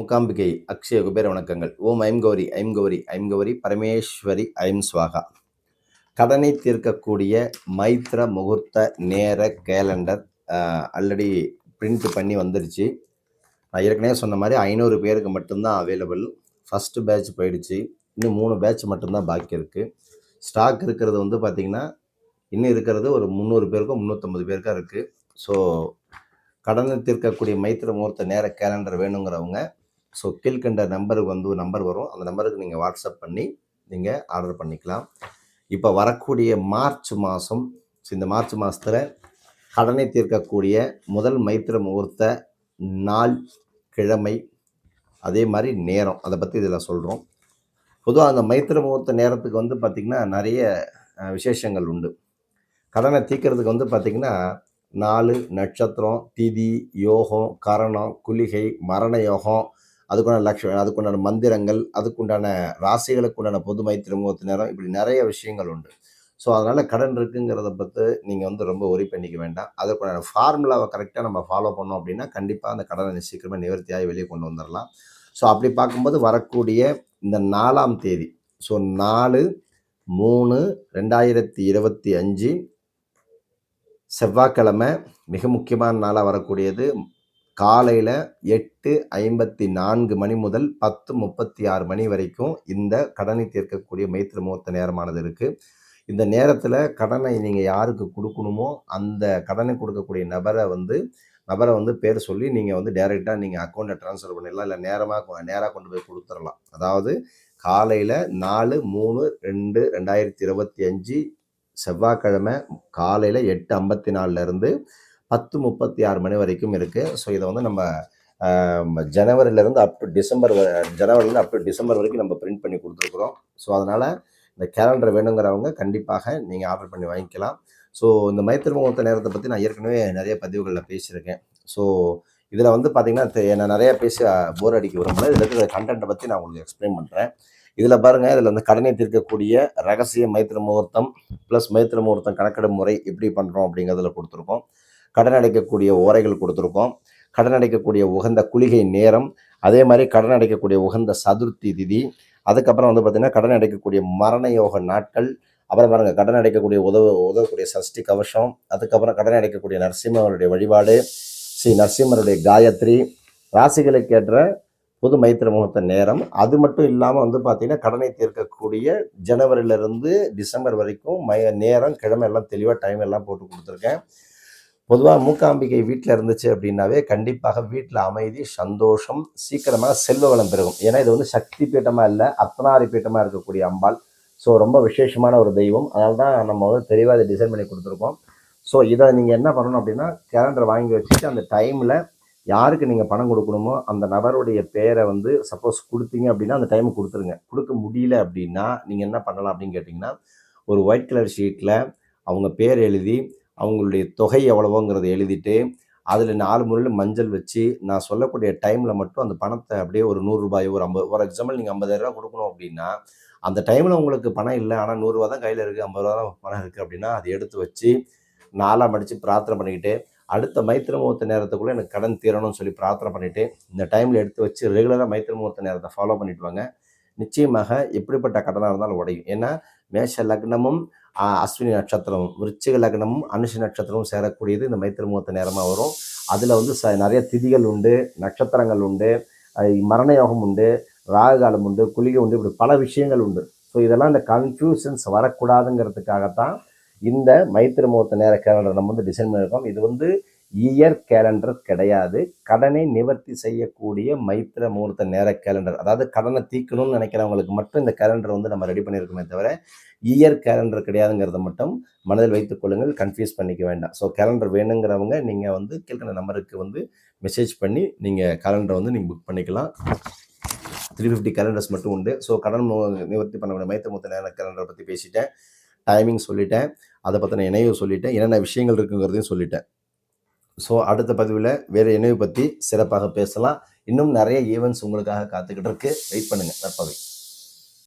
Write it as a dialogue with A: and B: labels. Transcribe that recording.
A: மூகாம்பிகை அக்ஷய குபேர வணக்கங்கள். ஓம் ஐம் கௌரி ஐம் கௌரி ஐம் கௌரி பரமேஸ்வரி ஐம் ஸ்வாகா கடனை தீர்க்கக்கூடிய மைத்ர முகூர்த்த நேர கேலண்டர் ஆல்ரெடி பிரிண்ட் பண்ணி வந்துருச்சு. நான் ஏற்கனவே சொன்ன மாதிரி ஐநூறு பேருக்கு மட்டும்தான் அவைலபிள் ஃபஸ்ட்டு பேட்ச் போயிடுச்சு. இன்னும் மூணு பேட்ச் மட்டும்தான் பாக்கி இருக்குது ஸ்டாக் இருக்கிறது வந்து பார்த்திங்கன்னா இன்னும் இருக்கிறது ஒரு முந்நூறு பேருக்கும் முந்நூற்றம்பது பேருக்கும் இருக்குது ஸோ கடனை தீர்க்கக்கூடிய மைத்திர முகூர்த்த நேர கேலண்டர் வேணுங்கிறவங்க ஸோ கீழ்கண்ட நம்பருக்கு வந்து ஒரு நம்பர் வரும். அந்த நம்பருக்கு நீங்கள் வாட்ஸ்அப் பண்ணி நீங்கள் ஆர்டர் பண்ணிக்கலாம். இப்போ வரக்கூடிய மார்ச் மாதம் இந்த மார்ச் மாதத்தில் கடனை தீர்க்கக்கூடிய முதல் மைத்திர முகூர்த்த நாள் கிழமை அதே மாதிரி நேரம். அதை பற்றி இதில் சொல்கிறோம் பொதுவாக அந்த மைத்திர முகூர்த்த நேரத்துக்கு வந்து பார்த்திங்கன்னா நிறைய விசேஷங்கள் உண்டு. கடனை தீர்க்கிறதுக்கு வந்து பார்த்திங்கன்னா நாலு நட்சத்திரம் திதி யோகம் கரணம் குளிகை மரண யோகம் அதுக்குண்டான லக்ஷ்மி அதுக்குண்டான மந்திரங்கள் அதுக்குண்டான ராசிகளுக்கு உண்டான பொது நேரம் இப்படி நிறைய விஷயங்கள் உண்டு. ஸோ அதனால் கடன் இருக்குங்கிறத பற்றி நீங்கள் வந்து ரொம்ப ஒரி பண்ணிக்க வேண்டாம். அதுக்குண்டான ஃபார்முலாவை கரெக்டாக நம்ம ஃபாலோ பண்ணோம் அப்படின்னா கண்டிப்பாக அந்த கடனை சீக்கிரமாக நிவர்த்தியாகி வெளியே கொண்டு வந்துடலாம் ஸோ அப்படி பார்க்கும்போது வரக்கூடிய இந்த நாலாம் தேதி ஸோ நாலு மூணு ரெண்டாயிரத்தி இருபத்தி அஞ்சு செவ்வாய்க்கிழமை மிக முக்கியமான நாளாக வரக்கூடியது காலையில் எட்டு ஐம்பத்தி நான்கு மணி முதல் பத்து முப்பத்தி ஆறு மணி வரைக்கும் இந்த கடனை தீர்க்கக்கூடிய மைத்திர முகூர்த்த நேரமானது இருக்குது இந்த நேரத்தில் கடனை நீங்கள் யாருக்கு கொடுக்கணுமோ அந்த கடனை கொடுக்கக்கூடிய நபரை வந்து நபரை வந்து பேர் சொல்லி நீங்கள் வந்து டைரெக்டாக நீங்கள் அக்கௌண்ட்டை ட்ரான்ஸ்ஃபர் பண்ணிடலாம். இல்லை நேரமாக நேராக கொண்டு போய் கொடுத்துடலாம். அதாவது காலையில் நாலு மூணு ரெண்டு ரெண்டாயிரத்தி இருபத்தி அஞ்சு செவ்வாய்க்கிழமை காலையில் எட்டு ஐம்பத்தி நாலுலேருந்து பத்து முப்பத்தி ஆறு மணி வரைக்கும் இருக்குது ஸோ இதை வந்து நம்ம ஜனவரிலேருந்து ஜனவரியிலேருந்து அப் டு டிசம்பர் ஜனவரிலேருந்து அப் டு டிசம்பர் வரைக்கும் நம்ம பிரிண்ட் பண்ணி கொடுத்துருக்குறோம். ஸோ அதனால் இந்த கேலண்டர் வேணுங்கிறவங்க கண்டிப்பாக நீங்கள் ஆர்டர் பண்ணி வாங்கிக்கலாம். ஸோ இந்த மைத்திருமுகூர்த்த நேரத்தை பற்றி நான் ஏற்கனவே நிறைய பதிவுகளில் பேசியிருக்கேன். ஸோ இதில் வந்து பார்த்திங்கன்னா தெ- நான் நிறையா பேசி போர் அடிக்க விரும்பல. இதில் இருக்கிற கண்டென்ட்டை பற்றி நான் உங்களுக்கு எக்ஸ்பிளைன் பண்ணுறேன் இதில் பாருங்கள் இதில் வந்து கடனை தீர்க்கக்கூடிய ரகசிய மைத்திர முகூர்த்தம் ப்ளஸ் மைத்திர முகூர்த்தம் கணக்கெடும் முறை எப்படி பண்ணுறோம் அப்படிங்கிறதுல கொடுத்துருக்கோம். கடன் அடைக்கக்கூடிய ஓரைகள் கொடுத்துருக்கோம். கடன் அடைக்கக்கூடிய உகந்த குளிகை நேரம் அதே மாதிரி கடன் அடைக்கக்கூடிய உகந்த சதுர்த்தி திதி. அதுக்கப்புறம் வந்து பார்த்திங்கன்னா கடன் அடைக்கக்கூடிய மரண யோக நாட்கள். அப்புறம் பாருங்கள் கடன் அடைக்கக்கூடிய உதவ உதவக்கூடிய சஷ்டி கவசம். அதுக்கப்புறம் கடன் அடைக்கக்கூடிய நரசிம்மருடைய வழிபாடு. ஸ்ரீ நரசிம்மருடைய காயத்ரி. ராசிகளுக்கு ஏற்ற புது மைத்திர முகூர்த்த நேரம். அது மட்டும் இல்லாமல் வந்து பார்த்திங்கன்னா கடனை தீர்க்கக்கூடிய ஜனவரியிலிருந்து டிசம்பர் வரைக்கும் மை நேரம் கிழமை எல்லாம் தெளிவாக டைம் எல்லாம் போட்டு கொடுத்துருக்கேன். பொதுவாக மூக்காம்பிகை வீட்டில் இருந்துச்சு அப்படின்னாவே கண்டிப்பாக வீட்டில் அமைதி சந்தோஷம் சீக்கிரமாக செல்வ வளம் பெருகும். ஏன்னா இது வந்து சக்தி பீட்டமாக இல்லை அர்த்தனாரி பீட்டமாக இருக்கக்கூடிய அம்பாள். ஸோ ரொம்ப விசேஷமான ஒரு தெய்வம். அதனால தான் நம்ம வந்து தெளிவாக இதை டிசைன் பண்ணி கொடுத்துருக்கோம். ஸோ இதை நீங்கள் என்ன பண்ணணும் அப்படின்னா கேலண்டர் வாங்கி வச்சுட்டு அந்த டைமில் யாருக்கு நீங்கள் பணம் கொடுக்கணுமோ அந்த நபருடைய பேரை வந்து சப்போஸ் கொடுத்தீங்க அப்படின்னா அந்த டைமுக்கு கொடுத்துருங்க. கொடுக்க முடியல அப்படின்னா நீங்கள் என்ன பண்ணலாம் அப்படின்னு கேட்டிங்கன்னா ஒரு ஒயிட் கலர் ஷீட்டில் அவங்க பேர் எழுதி அவங்களுடைய தொகை எவ்வளவோங்கிறத எழுதிட்டு அதில் நாலு முறையில் மஞ்சள் வச்சு நான் சொல்லக்கூடிய டைமில் மட்டும் அந்த பணத்தை அப்படியே ஒரு நூறுரூபாய் ஒரு ஐம்பது ஃபார் எக்ஸாம்பிள் நீங்கள் ஐம்பதாயிரரூபா கொடுக்கணும் அப்படின்னா அந்த டைமில் உங்களுக்கு பணம் இல்லை ஆனால் நூறுரூவா தான் கையில் இருக்குது ஐம்பது ரூபா தான் பணம் இருக்குது அப்படின்னா அதை எடுத்து வச்சு நாலாக மடித்து பிரார்த்தனை பண்ணிக்கிட்டு அடுத்த மைத்திர முகூர்த்த நேரத்துக்குள்ளே எனக்கு கடன் தீரணும்னு சொல்லி பிரார்த்தனை பண்ணிவிட்டு இந்த டைமில் எடுத்து வச்சு ரெகுலராக மைத்திர முகூர்த்த நேரத்தை ஃபாலோ பண்ணிவிட்டு வாங்க. நிச்சயமாக எப்படிப்பட்ட கடனாக இருந்தாலும் உடையும். ஏன்னா மேஷ லக்னமும் அஸ்வினி நட்சத்திரமும் விருச்சிக லக்னமும் அனுஷ நட்சத்திரமும் சேரக்கூடியது. இந்த மைத்திர முகூர்த்த நேரமாக வரும். அதில் வந்து ச நிறைய திதிகள் உண்டு நட்சத்திரங்கள் உண்டு மரண யோகம் உண்டு ராகு காலம் உண்டு குளிகை உண்டு இப்படி பல விஷயங்கள் உண்டு. ஸோ இதெல்லாம் இந்த கன்ஃபியூஷன்ஸ் வரக்கூடாதுங்கிறதுக்காகத்தான் இந்த மைத்திர முகூர்த்த நேர கேலண்டர் நம்ம வந்து டிசைன் பண்ணியிருக்கோம். இது வந்து இயர் கேலண்டர் கிடையாது. கடனை நிவர்த்தி செய்யக்கூடிய மைத்திர முகூர்த்த நேர கேலண்டர். அதாவது கடனை தீக்கணும்னு நினைக்கிறவங்களுக்கு மட்டும் இந்த கேலண்டர் வந்து நம்ம ரெடி பண்ணியிருக்கோமே தவிர இயர் கேலண்டர் கிடையாதுங்கிறத மட்டும் மனதில் வைத்துக் கொள்ளுங்கள். கன்ஃபியூஸ் பண்ணிக்க வேண்டாம். ஸோ கேலண்டர் வேணுங்கிறவங்க நீங்கள் வந்து கேட்குற நம்பருக்கு வந்து மெசேஜ் பண்ணி நீங்கள் கேலண்டர் வந்து நீங்கள் புக் பண்ணிக்கலாம். த்ரீ ஃபிஃப்டி கேலண்டர்ஸ் மட்டும் உண்டு. ஸோ கடன் நிவர்த்தி பண்ணக்கூடிய மைத்திர முகூர்த்த நேர கேலண்டரை பற்றி பேசிட்டேன். டைமிங் சொல்லிட்டேன். அதை பற்றின இணைவு சொல்லிட்டேன். என்னென்ன விஷயங்கள் இருக்குங்கிறதையும் சொல்லிட்டேன். ஸோ அடுத்த பதிவில் வேறு இணைவு பற்றி சிறப்பாக பேசலாம். இன்னும் நிறைய ஈவெண்ட்ஸ் உங்களுக்காக காத்துக்கிட்டு இருக்கு. வெயிட் பண்ணுங்கள் நற்பவை